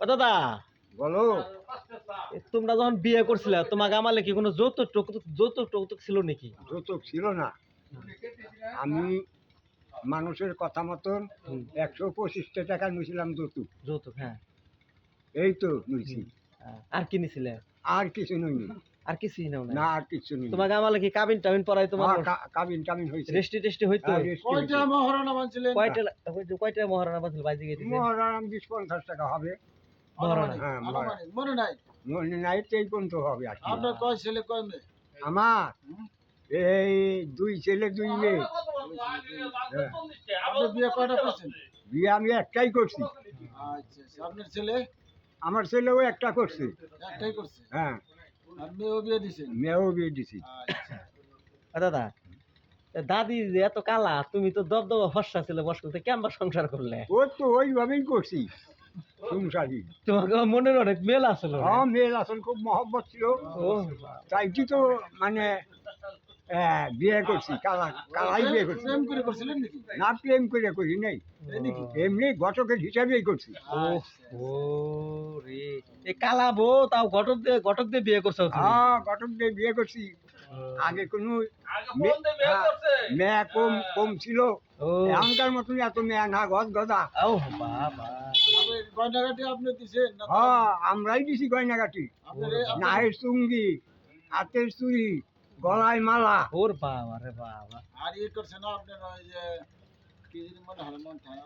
ও দাদা। বলো। তোমরা যখন বিয়ে করছিলে তোমাকে আমালে কি কোনো যৌতুক টৌতুক যৌতুক টৌতুক ছিল নাকি? যৌতুক ছিল না। আমি মানুষের কথা মতন একশো পঁচিশটা টাকা নিয়েছিলাম যৌতুক। যৌতুক হ্যাঁ। এই তো নিয়েছি। হ্যাঁ। আর কি নিছিলে? আর কিছু নইনি। আর কিছুই নাও না না আর কিছু নেই তোমাকে আমালে কি কাবিন টাবিন পড়াই তোমার কাবিন টাবিন হয়েছে। রেস্টি টেস্টি হইতো? হ্যাঁ। কয়টা মহারণা মানছিলেন কয়টা কয়টা মহারানা বাছিল বাইজে গেছে মহারাম বিশ পঞ্চাশ টাকা হবে। হ্যাঁ মহারানা। আনুমানিক, মনে নাই। মনে নাই এই পর্যন্ত হবে আর আপনার কয় ছেলে কয় মেয়ে? আমার? এই দুই ছেলে দুই মেয়ে। হ্যাঁ। আপনি বিয়ে কয়টা করছেন? বিয়ে আমি একটাই করছি। আচ্ছা আচ্ছা। আপনার ছেলে? আমার ছেলেও একটা করছে। একটাই করছে? হ্যাঁ। আর মেয়েও বিয়ে দিছেন মেয়েও বিয়ে দিছি। আচ্ছা। দাদা দাদি এত কালা তুমি তো দবদবা ফর্সা ছিল বসতে কেমবা সংসার করলে? ও তো ওইভাবেই করছি। সংসারী তোমাকে মনের অনেক মেল আসলো হ্যাঁ মেয়ের আসল খুব মহব্বত ছিল। ও। তাই কি তো মানে বিয়ে করছি কালা কালাই বিয়ে করছি। প্রেম করে করছিলেন নাকি? না প্রেম করে করি নাই। এমনি ঘটকের হিসাবেই করছি। ও ও রে এ কালা বউ তাও ঘটক দিয়ে ঘটক দিয়ে বিয়ে করছ হ্যাঁ ঘটক দিয়ে বিয়ে করছি। আগে কোনো হ্যাঁ, মেয়া কম কম ছিল। এখনকার মতন এত মেয়া না গদ গদা। ও বাবা। আপনি গয়নাঘাটি আপনি দিছেন না হ্যাঁ আমরাই দিছি গয়নাগাটি। নাহের চুঙ্গি হাতের চুড়ি গলায় মালা। ওর বাবা রে বাবা। আর ইয়ে করছে না আপনার ওই যে কি মনে হয় মন থাকে